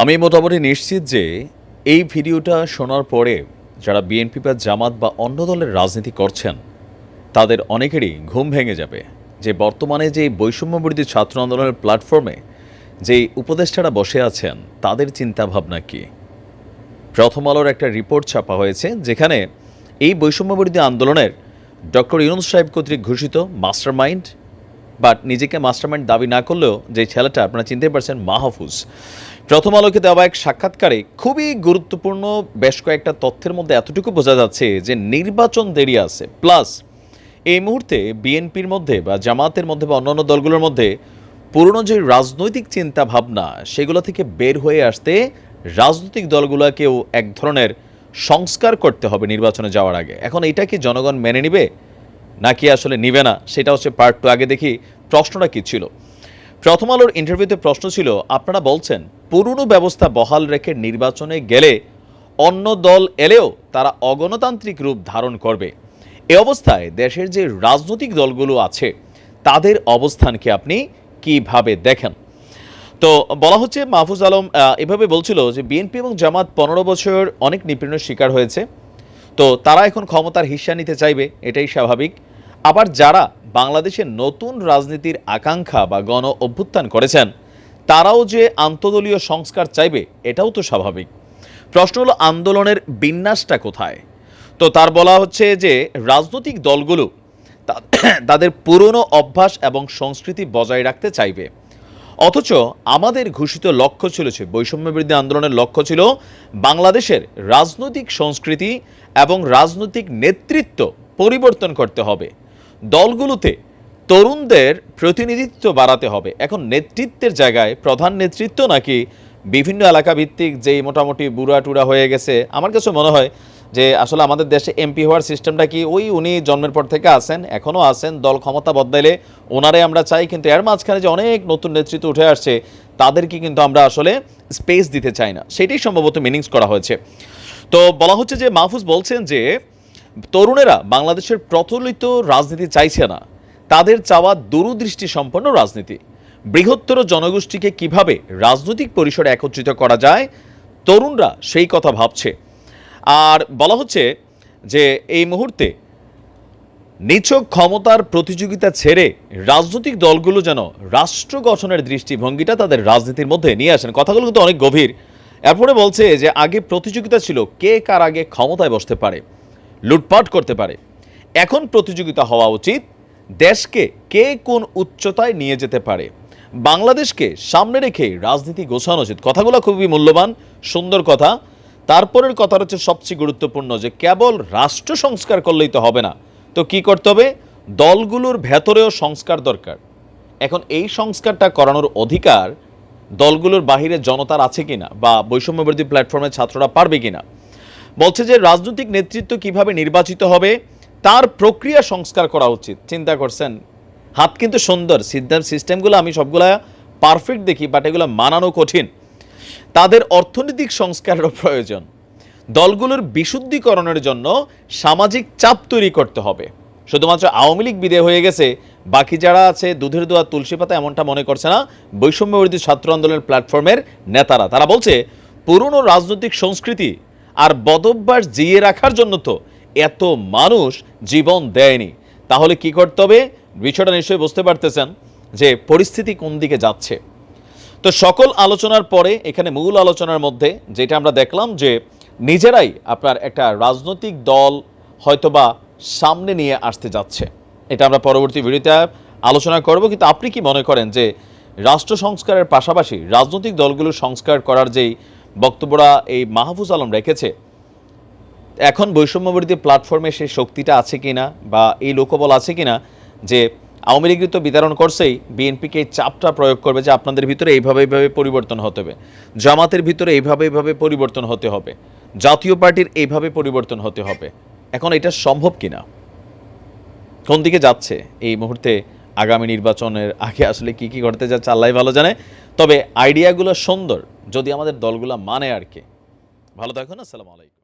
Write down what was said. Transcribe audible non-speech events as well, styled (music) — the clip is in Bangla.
আমি মোটামুটি নিশ্চিত যে এই ভিডিওটা শোনার পরে যারা বিএনপি বা জামাত বা অন্য দলের রাজনীতি করছেন, তাদের অনেকেরই ঘুম ভেঙে যাবে যে বর্তমানে যে বৈষম্যবিরোধী ছাত্র আন্দোলনের প্ল্যাটফর্মে যে উপদেষ্টারা বসে আছেন, তাদের চিন্তাভাবনা কি? প্রথম আলোর একটা রিপোর্ট ছাপা হয়েছে যেখানে এই বৈষম্যবিরোধী আন্দোলনের ডক্টর ইউনুস সাহেব কর্তৃক ঘোষিত মাস্টার মাইন্ড বাট নিজেকে মাস্টারমাইন্ড দাবি না করলেও যে ছেলেটা, আপনারা চিনতে পারছেন মাহফুজ প্রথম আলোকে দেওয়া এক সাক্ষাৎকারে খুবই গুরুত্বপূর্ণ বেশ কয়েকটা তথ্যের মধ্যে এতটুকু বোঝা যাচ্ছে যে নির্বাচন দেরি আছে। প্লাস, এই মুহূর্তে বিএনপির মধ্যে বা জামাতের মধ্যে বা অন্যান্য দলগুলোর মধ্যে পুরনো যে রাজনৈতিক চিন্তা ভাবনা সেগুলো থেকে বের হয়ে আসতে রাজনৈতিক দলগুলোকেও এক ধরনের সংস্কার করতে হবে নির্বাচনে যাওয়ার আগে। এখন এটা কি জনগণ মেনে নিবে? নাকি আসলে নিবে না? সেটা হচ্ছে পার্ট টু আগে দেখি প্রশ্নটা কি ছিল? প্রথম আলোর ইন্টারভিউতে প্রশ্ন ছিল, আপনারা বলছেন, পুরনো ব্যবস্থা বহাল রেখে নির্বাচনে গেলে অন্য দল এলেও তারা অগণতান্ত্রিক রূপ ধারণ করবে। এ অবস্থায় দেশের যে রাজনৈতিক দলগুলো আছে, তাদের অবস্থানকে আপনি কীভাবে দেখেন? তো বলা হচ্ছে, মাহফুজ আলম এভাবে বলছিল যে বিএনপি এবং জামাত পনেরো বছর অনেক নিপীড়নের শিকার হয়েছে। তো তারা এখন ক্ষমতার হিস্সা নিতে চাইবে, এটাই স্বাভাবিক। আবার যারা বাংলাদেশের নতুন রাজনীতির আকাঙ্ক্ষা বা গণ অভ্যুত্থান করেছেন, তারাও যে আন্তদলীয় সংস্কার চাইবে, এটাও তো স্বাভাবিক। প্রশ্ন হলো, আন্দোলনের বিন্যাসটা কোথায়? তো তার বলা হচ্ছে যে, রাজনৈতিক দলগুলো (clears throat) তাদের পুরনো অভ্যাস এবং সংস্কৃতি বজায় রাখতে চাইবে। অথচ আমাদের ঘোষিত লক্ষ্য ছিল বৈষম্য বিরোধী আন্দোলনের লক্ষ্য ছিল বাংলাদেশের রাজনৈতিক সংস্কৃতি এবং রাজনৈতিক নেতৃত্ব পরিবর্তন করতে হবে। দলগুলোতে তরুণদের প্রতিনিধিত্ব বাড়াতে হবে। এখন নেতৃত্বের জায়গায় প্রধান নেতৃত্ব নাকি বিভিন্ন এলাকা ভিত্তিক যেই মোটামুটি বুড়া টুরা হয়ে গেছে, আমার কাছে মনে হয় যে আসলে আমাদের দেশে এমপি হওয়ার সিস্টেমটা কি? ওই উনি জন্মের পর থেকে আছেন, এখনও আছেন, দল ক্ষমতা বদলাইলে ওনারে আমরা চাই, কিন্তু এর মাঝখানে যে অনেক নতুন নেতৃত্ব উঠে আসছে, তাদেরকে কিন্তু আমরা আসলে স্পেস দিতে চাই না। সেটাই সম্ভবত মিনিংস করা হয়েছে। তো বলা হচ্ছে যে মাহফুজ বলছেন যে তরুণেরা বাংলাদেশের প্রচলিত রাজনীতি চাইছে না। তাদের চাওয়া দূরদৃষ্টি সম্পন্ন রাজনীতি। বৃহত্তর জনগোষ্ঠীকে কীভাবে রাজনৈতিক পরিসরে একত্রিত করা যায়, তরুণরা সেই কথা ভাবছে। আর বলা হচ্ছে যে, এই মুহূর্তে নিছক ক্ষমতার প্রতিযোগিতা ছেড়ে রাজনৈতিক দলগুলো যেন রাষ্ট্র গঠনের দৃষ্টিভঙ্গিটা তাদের রাজনীতির মধ্যে নিয়ে আসেন। কথাগুলো কিন্তু অনেক গভীর। এরপরে বলছে যে, আগে প্রতিযোগিতা ছিল কে কার আগে ক্ষমতায় বসতে পারে। লুটপাট করতে পারে। এখন প্রতিযোগিতা হওয়া উচিত, দেশকে কে কোন উচ্চতায় নিয়ে যেতে পারে। বাংলাদেশকে সামনে রেখে রাজনীতি গোছানো উচিত। কথাগুলো খুবই মূল্যবান, সুন্দর কথা। তারপরের কথা হচ্ছে সবচেয়ে গুরুত্বপূর্ণ যে, কেবল রাষ্ট্র সংস্কার করলেই তো হবে না। তো কি করতে হবে? দলগুলোর ভেতরেও সংস্কার দরকার। এখন এই সংস্কারটা করানোর অধিকার দলগুলোর বাহিরে জনতার আছে কিনা বা বৈষম্যবিরোধী প্ল্যাটফর্মের ছাত্ররা পারবে কিনা? বলছে যে রাজনৈতিক নেতৃত্ব কীভাবে নির্বাচিত হবে, তার প্রক্রিয়া সংস্কার করা উচিত। চিন্তা করছেন, হাত কিন্তু সুন্দর, সিদ্ধান্ত, সিস্টেমগুলো আমি সবগুলা পারফেক্ট দেখি বাট এগুলো মানানো কঠিন। তাদের অর্থনৈতিক সংস্কারেরও প্রয়োজন। দলগুলোর বিশুদ্ধিকরণের জন্য সামাজিক চাপ তৈরি করতে হবে। শুধুমাত্র আওয়ামী লীগ বিদায় হয়ে গেছে, বাকি যারা আছে, দুধের দোয়া, তুলসী পাতা এমনটা মনে করছে না বৈষম্য বিরোধী ছাত্র আন্দোলনের প্ল্যাটফর্মের নেতারা। তারা বলছে, পুরনো রাজনৈতিক সংস্কৃতি আর বদভ্যাস জিয়ে রাখার জন্য তো এত মানুষ জীবন দেয়নি। তাহলে কি করতে হবে? বিষয়টা নিশ্চয়ই বুঝতে পারতেছেন যে পরিস্থিতি কোন দিকে যাচ্ছে। তো সকল আলোচনার পরে, এখানে মূল আলোচনার মধ্যে যেটা আমরা দেখলাম যে নিজেরাই আপনার একটা রাজনৈতিক দল হয়তোবা সামনে নিয়ে আসতে যাচ্ছে। এটা আমরা পরবর্তী ভিডিওতে আলোচনা করব, কিন্তু আপনি কি মনে করেন যে রাষ্ট্র সংস্কারের পাশাপাশি রাজনৈতিক দলগুলো সংস্কার করার যেই বক্তব্যটা এই মাহফুজ আলম রেখেছে। এখন বৈষম্যবিরোধী প্ল্যাটফর্মে সেই শক্তিটা আছে কিনা বা এই লোকবল আছে কিনা যে আওয়ামী লীগ তো বিতরণ করছেই, বিএনপিকে চাপটা প্রয়োগ করবে যে আপনাদের ভিতরে এইভাবে এইভাবে পরিবর্তন হতে হবে, জামাতের ভিতরে এইভাবে এইভাবে পরিবর্তন হতে হবে, জাতীয় পার্টির এইভাবে পরিবর্তন হতে হবে। এখন এটা সম্ভব কিনা? কোন দিকে যাচ্ছে এই মুহূর্তে আগামী নির্বাচনের আগে আসলে কি কি ঘটতে যাচ্ছে আল্লাহ ভালো জানে। তবে আইডিয়াগুলো সুন্দর, যদি আমাদের দলগুলো মানে আর কি। ভালো থাকুন, আসসালামু আলাইকুম।